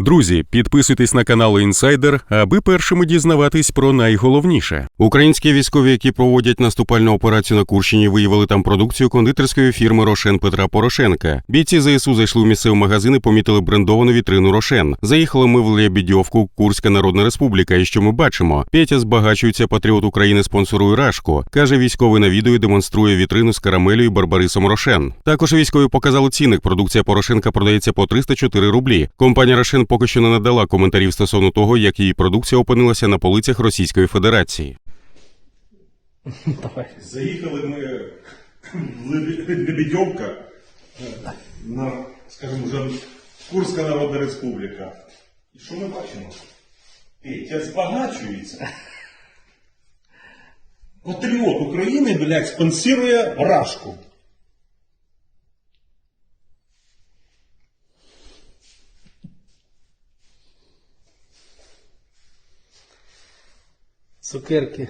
Друзі, підписуйтесь на канал Інсайдер, аби першими дізнаватись про найголовніше. Українські військові, які проводять наступальну операцію на Курщині, виявили там продукцію кондитерської фірми Рошен Петра Порошенка. Бійці ЗСУ зайшли в місцевий магазин і помітили брендовану вітрину Рошен. Заїхали ми в Лебідьовку, Курська Народна Республіка. І що ми бачимо? Петя збагачується, патріот України спонсорує Рашку. каже військовий на відео і демонструє вітрину з карамелю і барбарисом Рошен. Також військові показали цінник. Продукція Порошенка продається по 304 рублі. Компанія Рошен поки що не надала коментарів стосовно того, як її продукція опинилася на полицях Російської Федерації. Давай. Заїхали ми в Лебедьовка на, скажімо, вже Курська Народна Республіка. І що ми бачимо? Петя збагачується. Патріот України, блядь, спонсирує Рашку. цукерки.